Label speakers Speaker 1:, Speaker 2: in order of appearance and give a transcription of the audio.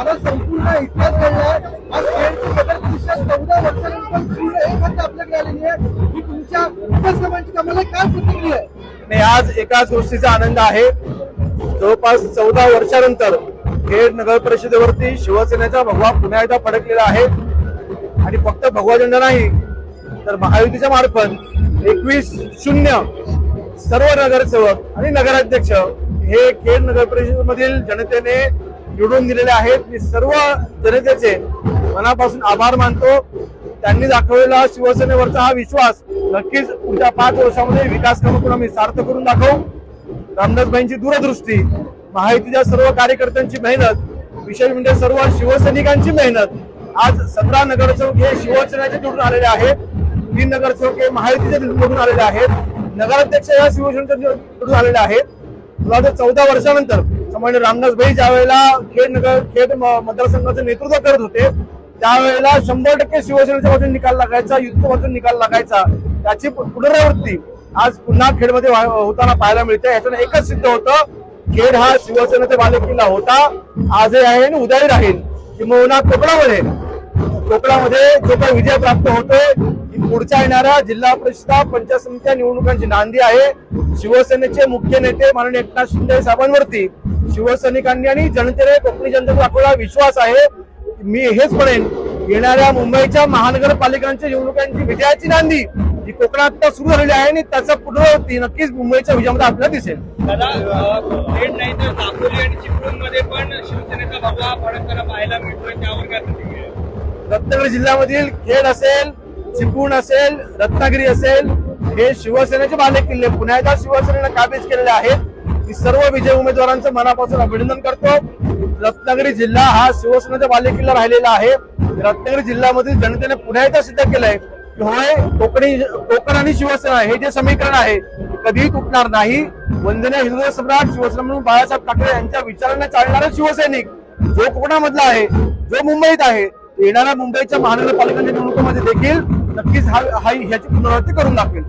Speaker 1: मला संपूर्ण इतिहास घडला आहे. आज खेळची नगर परिषद चौदा वर्षानंतर पूर्ण एक हत्या आपल्याकडे आलेली आहे. ही तुमच्या विकासकामांची कामाला काय प्रतिक्रिया आहे?
Speaker 2: नाही आज एकाच गोष्टीचा आनंद आहे. जवळपास चौदा वर्षानंतर खेड नगर परिषदेवरती शिवसेनेचा भगवा पुन्हा एकदा फडकलेला आहे. आणि फक्त भगवा झेंडा नाही तर महायुतीच्या मार्फत एकवीस शून्य सर्व नगरसेवक आणि नगराध्यक्ष हे खेड नगर परिषदेमधील जनतेने निवडून दिलेले आहेत. मी सर्व जनतेचे मनापासून आभार मानतो. त्यांनी दाखवलेला शिवसेनेवरचा हा विश्वास नक्कीच पुढच्या पाच वर्षामध्ये विकास कामातून आम्ही सार्थ करून दाखवू. रामदासबाईंची दूरदृष्टी महायुतीच्या सर्व कार्यकर्त्यांची मेहनत विशेष म्हणजे सर्व शिवसैनिकांची मेहनत आज सतरा नगरसेवक हे शिवसेनेचे निवडून आलेले आहेत. तीन नगरसेवक हे महायुतीचे निवडून आलेले आहेत. नगराध्यक्ष या शिवसेनेचे निवडून आलेले आहेत. मला चौदा वर्षानंतर सामान्य रामदासभाई ज्या वेळेला खेड नगर खेड मतदारसंघाचं नेतृत्व करत होते त्यावेळेला शंभर टक्के शिवसेनेच्या बाजूने निकाल लागायचा युद्ध बाजूने निकाल लागायचा त्याची पुनरावृत्ती आज पुन्हा खेडमध्ये होताना पाहायला मिळते. याच्यानं एकच सिद्ध होतं खेड हा शिवसेनेचा बालेकिल्ला होता आजही आहे आणि उद्याही राहील. किंबहुना कोकणामध्ये कोकणामध्ये जो काही विजय प्राप्त होतोय पुढच्या येणाऱ्या जिल्हा परिषद पंचायत समित्या निवडणुकांची नांदी आहे. शिवसेनेचे मुख्य नेते माननीय एकनाथ शिंदे साहेबांवरती शिवसैनिकांनी आणि जनतेने कोकणी जनतेचा दाखवला विश्वास आहे. मी हेच म्हणेन येणाऱ्या मुंबईच्या महानगरपालिकांच्या निवडणुकांची विजयाची नांदी ही कोकणात आता सुरू झालेली आहे आणि त्याचा पुनरावृत्ती नक्कीच मुंबईच्या विजयामध्ये आपल्याला दिसेल.
Speaker 3: नाही तर दापोली आणि चिपळूणमध्ये पण शिवसेनेचा भगवा फडकताना पाहायला मिळतोय त्यावर काय प्रतिक्रिया. आहे?
Speaker 2: रत्नागिरी जिल्ह्यामधील खेड असेल चिपळूण असेल रत्नागिरी असेल हे शिवसेनेचे बालेकिल्ले पुण्याच्या शिवसेनेनं काबीज केलेले आहेत. मी सर्व विजय उमेदवारांचं मनापासून अभिनंदन करतो. रत्नागिरी जिल्हा हा शिवसेनेचा बालेकिल्ला राहिलेला आहे. रत्नागिरी जिल्ह्यामधील जनतेने पुन्हा एकदा सिद्ध केलंय की होय कोकणी कोकण आणि शिवसेना हे जे समीकरण आहे कधीही तुटणार नाही. वंदनीय हिंदू सम्राट शिवसेना म्हणून बाळासाहेब ठाकरे यांच्या विचारांना चालणारा शिवसैनिक जो कोकणामधला आहे जो मुंबईत आहे येणाऱ्या मुंबईच्या महानगरपालिकांच्या निवडणुकीमध्ये देखील नक्कीच हा हा- ह्याची पुनरावृत्ती करून दाखवेल.